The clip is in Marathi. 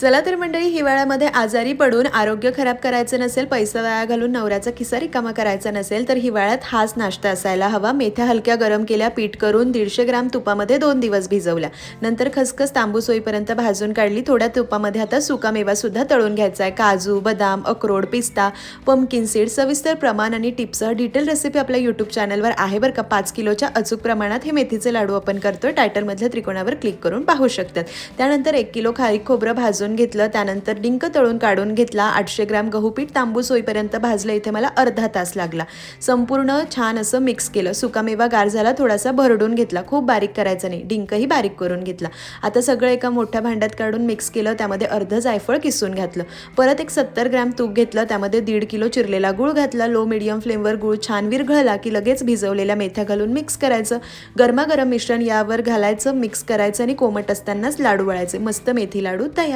चला तर मंडळी हिवाळ्यामध्ये आजारी पडून आरोग्य खराब करायचं नसेल पैसा वाया घालून नवऱ्याचा खिसा रिकामा करायचा नसेल तर हिवाळ्यात हाच नाश्ता असायला हवा. मेथ्या हलक्या गरम केल्या पीठ करून दीडशे ग्राम तुपामध्ये दोन दिवस भिजवल्या. नंतर खसखस तांबूस होईपर्यंत भाजून काढली. थोड्या तुपामध्ये आता सुका मेवा सुद्धा तळून घ्यायचा आहे काजू बदाम अक्रोड पिस्ता पम्पकिन सीड सविस्तर प्रमाण आणि टिप्ससह डिटेल रेसिपी आपल्या यूट्यूब चॅनलवर आहे बरं का. पाच किलोच्या अचूक प्रमाणात हे मेथीचे लाडू आपण करतोय. टायटलमधल्या त्रिकोणावर क्लिक करून पाहू शकतात. त्यानंतर एक किलो खारीक खोबरं भाजून भाजून घेतलं त्यानंतर डिंक तळून काढून घेतला. आठशे ग्राम गहू पीठ तांबूस होईपर्यंत भाजलं. इथे मला अर्धा तास लागला. संपूर्ण छान असं मिक्स केलं. सुकामेवा गार झाला. थोडासा भरडून घेतला. खूप बारीक करायचं नाही. डिंकही बारीक करून घेतला. आता सगळं एका मोठ्या भांड्यात काढून मिक्स केलं. त्यामध्ये अर्धं जायफळ किसून घातलं. परत एक सत्तर ग्रॅम तूप घेतलं. त्यामध्ये दीड किलो चिरलेला गूळ घातला. लो मिडियम फ्लेमवर गूळ छान विरघळला की लगेच भिजवलेल्या मेथ्या घालून मिक्स करायचं. गरमागरम मिश्रण यावर घालायचं मिक्स करायचं आणि कोमट असतानाच लाडू वळायचे. मस्त मेथी लाडू तयार.